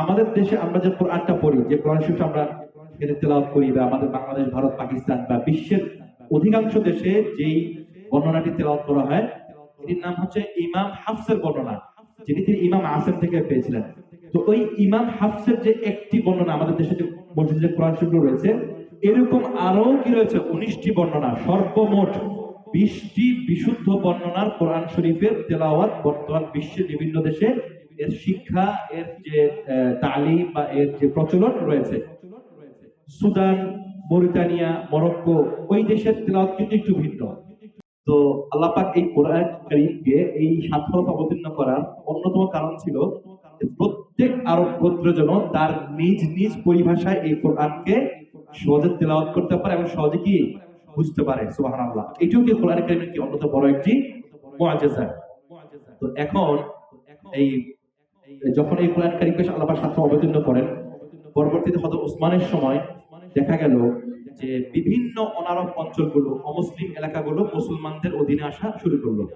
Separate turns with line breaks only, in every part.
আমাদের দেশে আমরা যে কোরআনটা পড়ি, যে কোরআন শরীফ আমরা এখানে তেলাওয়াত করি বা আমাদের বাংলাদেশ, ভারত, পাকিস্তান বা বিশ্বের অধিকাংশ দেশে যেই বর্ণনাটি তেলাওয়াত করা হয়, এটির নাম হচ্ছে ইমাম হাফসের বর্ণনা, যিনি তিনি ইমাম আসেম থেকে পেয়েছিলেন। তো ওই ইমাম হাফসের যে একটি বর্ণনা, আমাদের দেশে যে মসজিদে যে কোরআন শরীফ রয়েছে, এরকম আরও কি রয়েছে? উনিশটি বর্ণনা, সর্বমোট বিশটি বিশুদ্ধ বর্ণনার কোরআন শরীফের তেলাওয়াত বর্তমান বিশ্বের বিভিন্ন দেশে এর শিক্ষা, এর যে তালিম বা এর যে প্রচলন রয়েছে, সুদান, মরিতানিয়া, মরক্কো, ওই দেশের তেলাওয়াত কিন্তু একটু ভিন্ন। তো আল্লাহ পাক এই কোরআন এই সাত অবতীর্ণ করার অন্যতম কারণ ছিল প্রত্যেক আরব গোত্র যেন তার নিজ নিজ পরিভাষায় এই কোরআনকে সহজে তেলাওয়াত করতে পারে এবং সহজে কি? বুঝতে পারে, সুবহানাল্লাহ। এটিও কি কোরআন কারীমের কি অন্যতম বড় একটি মুআজিজা তো এখন এই যখন এই কোরআন কারীমকে আল্লাহ হরফ অবতীর্ণ করেন, পরবর্তীতে হযরত ওসমানের সময় দেখা গেল যে বিভিন্ন অনারব অঞ্চলগুলো, অমুসলিম এলাকাগুলো মুসলমানদের অধীনে আসা শুরু করল।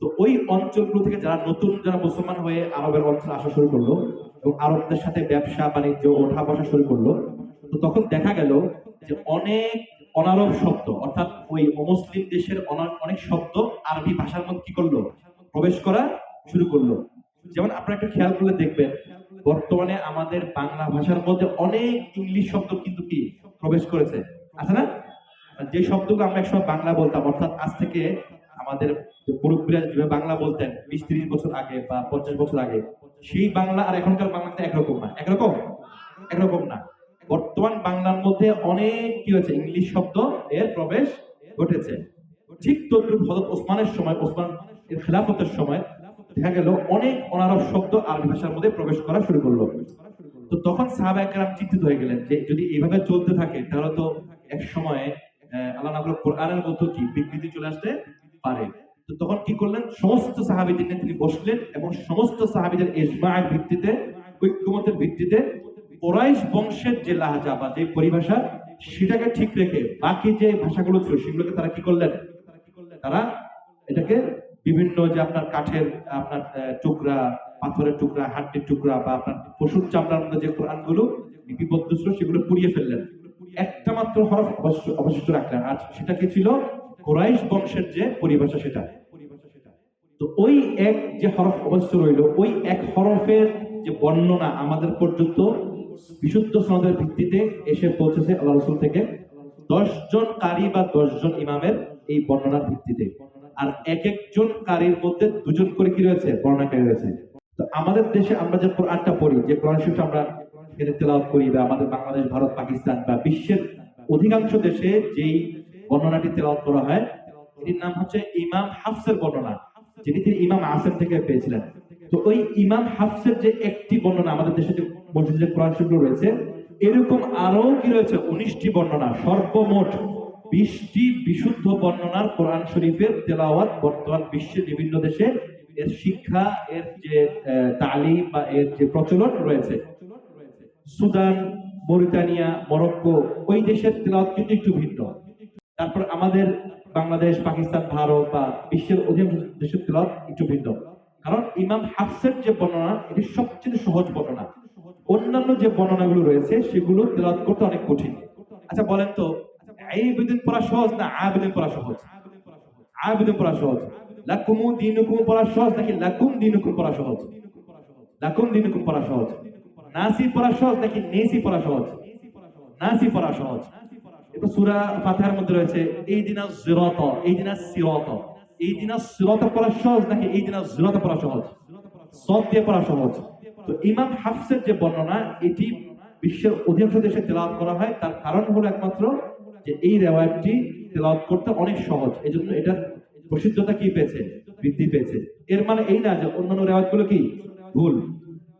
তো ওই অঞ্চলগুলো থেকে যারা নতুন, যারা মুসলমান হয়ে আরবের অঞ্চলে আসা শুরু করল এবং আরবদের সাথে ব্যবসা, বাণিজ্য, ওঠা বসা শুরু করল, তো তখন দেখা গেল যে অনেক অনারব শব্দ, অর্থাৎ ওই অমুসলিম দেশের অনা- অনেক শব্দ আরবি ভাষার মধ্যে কি করল? প্রবেশ করা শুরু করল। যেমন আপনারা একটু খেয়াল করলে দেখবেন, বর্তমানে আমাদের বাংলা ভাষার মধ্যে অনেক ইংলিশ শব্দ কিন্তু কি প্রবেশ করেছে। আছে না? যে শব্দগুলো আমরা একসময় বাংলা বলতাম, অর্থাৎ আজ থেকে আমাদের মুরব্বীরা যেভাবে বাংলা বলতেন, বিশ তিরিশ বছর আগে বা পঞ্চাশ বছর আগে, সেই বাংলা আর এখনকার বাংলাতে একরকম না। একরকম? একরকম না। বর্তমান বাংলার মধ্যে অনেক কি হয়েছে? ইংলিশ শব্দ এর প্রবেশ ঘটেছে। ঠিক তদ্রুপ হজরত ওসমানের সময়, ওসমান এর খেলাফতের সময় দেখা গেল অনেক অনারব শব্দ আরবি ভাষার মধ্যে প্রবেশ করা শুরু করল। তো তখন সাহাব একরাম চিন্তিত হয়ে গেলেন যে, যদি এইভাবে চলতে থাকে, তাহলে তো এক সময় আল্লাহ নাবুল কোরআনের মধ্যে কি বিকৃতি চলে আসতে পারে। তো তখন কি করলেন? সমস্ত সাহাবিদের তিনি বসলেন এবং সমস্ত সাহাবিদের ইজমায়ের ভিত্তিতে, ঐক্যমতের ভিত্তিতে কোরাইশ বংশের যে লাহাজা বা যে পরিভাষা, সেটাকে ঠিক রেখে বাকি যে ভাষাগুলো ছিল, সেগুলোকে তারা কি করলেন? তারা এটাকে বিভিন্ন যে আপনার কাঠের, আপনার টুকরা, পাথরের টুকরা, হাড্ডির টুকরা বা আপনার পশুর চামড়ার মধ্যে যে কোরআনগুলো লিপিবদ্ধ ছিল, সেগুলো পুড়িয়ে ফেললেন। একটা মাত্র হরফ অবশিষ্ট রাখলেন। আর সেটা কি ছিল কোরাইশ বংশের যে পরিভাষা সেটা। তো ওই এক যে হরফ অবশ্য রইল, ওই এক হরফের যে বর্ণনা আমাদের পর্যন্ত বিশুদ্ধ সনদের ভিত্তিতে এসে পৌঁছেছে আল্লাহ রসুল থেকে। দশ জন কারি বা দশজন ইমামের এই বর্ণনার ভিত্তিতে। আর এক একজন কারির মধ্যে দুজন করে কি রয়েছে? বর্ণনাকারী রয়েছে। তো আমাদের দেশে আমরা যে কোরআনটা পড়ি, যে কোরআন শরীফ আমরা তেলাওয়াত করি বা আমাদের বাংলাদেশ, ভারত, পাকিস্তান বা বিশ্বের অধিকাংশ দেশে যেই বর্ণনাটি তেলাওয়াত করা হয়, এটির নাম হচ্ছে ইমাম হাফসের বর্ণনা, যিনি তিনি ইমাম আসেম থেকে পেয়েছিলেন। তো ওই ইমাম হাফসের যে একটি বর্ণনা আমাদের দেশে যে মসজিদে যে কোরআন শরীফ রয়েছে, এরকম আরও কি রয়েছে? উনিশটি বর্ণনা, সর্বমোট বিশটি বিশুদ্ধ বর্ণনার কোরআন শরীফের তেলাওয়াত বর্তমান বিশ্বের বিভিন্ন দেশে এর শিক্ষা, এর যে তালিম বা এর যে প্রচলন রয়েছে। সুদান, মরিতানিয়া, মরক্কো, ওই দেশের তেলাওয়াত কিন্তু একটু ভিন্ন। তারপর আমাদের বাংলাদেশ, পাকিস্তান, ভারত বা বিশ্বের অধিকাংশ দেশের তেলাওয়াত একটু ভিন্ন। কারণ ইমাম হাফসের যে বর্ণনা, এটি সবচেয়ে সহজ বর্ণনা। অন্যান্য যে বর্ণনাগুলো রয়েছে, সেগুলো তেলাওয়াত করতে অনেক কঠিন। আচ্ছা বলেন তো এই বেদিন পড়া সহজ না আবেদিন পড়া সহজ? আবেদিন পড়া সহজ। লাকুমু দিনুকুম পড়া সহজ নাকি লাকুম দিনুকুম পড়া সহজ? লাকুম দিনুকুম পড়া সহজ। নাসি পড়া সহজ নাকি নেসি পড়া সহজ? নাসি পড়া সহজ। এটা সূরা ফাতিহার মধ্যে রয়েছে এই দিনা সিরাত এই দিনা সিরাত এই দিনা সিরাত পড়া সহজ নাকি এই দিনা সিরাত পড়া সহজ? সদ দিয়ে পড়া সহজ। তো ইমাম হাফসের যে বর্ণনা, এটি বিশ্বের অধিকাংশ দেশে তেলাওয়াত করা হয়। তার কারণ হলো একমাত্র যে এই রেওয়ায়তটি তেলাওয়াত করতে অনেক সহজ। এই জন্য এটার প্রসিদ্ধতা কি পেয়েছে? বৃদ্ধি পেয়েছে। এর মানে এই না যে অন্যান্য রেওয়ায়তগুলো কি? ভুল।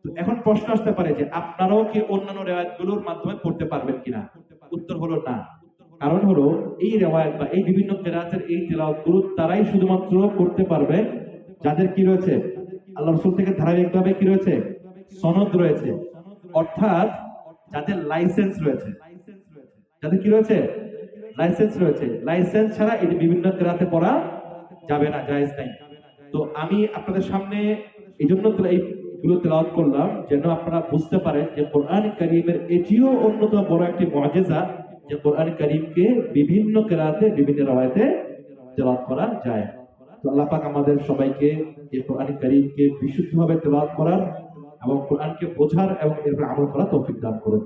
তো এখন প্রশ্ন আসতে পারে যে আপনারাও কি অন্যান্য রেওয়ায়তগুলোর মাধ্যমে পড়তে পারবেন কিনা? উত্তর হলো না। কারণ হলো এই রেওয়ায়ত বা এই বিভিন্ন কেরাতের এই তেলাওয়াতগুলো তারাই শুধুমাত্র করতে পারবে। যাদের কি রয়েছে? আল্লাহ রসুল থেকে ধারাবাহিকভাবে কি রয়েছে? সনদ রয়েছে। অর্থাৎ যাদের লাইসেন্স রয়েছে। যাদের কি রয়েছে? লাইসেন্স রয়েছে। লাইসেন্স ছাড়া এটি বিভিন্ন কেরাতে পড়া যাবে না জায়েজ নাই। তো আমি আপনাদের সামনে এই জন্য এই গুলো তেলাওয়াত করলাম, যেন আপনারা বুঝতে পারেন যে কোরআন করিমের এটিও অন্যতম বড় একটি মজেজা যে কোরআন করিমকে বিভিন্ন কেরাতে বিভিন্ন রাওয়ায়তে তেলাওয়াত করা যায়। তো আল্লাহ পাক আমাদের সবাইকে এই কোরআন করিমকে বিশুদ্ধভাবে তেলাওয়াত করার এবং কোরআনকে বোঝার এবং এরপর আমল করার তৌফিক দান করুন।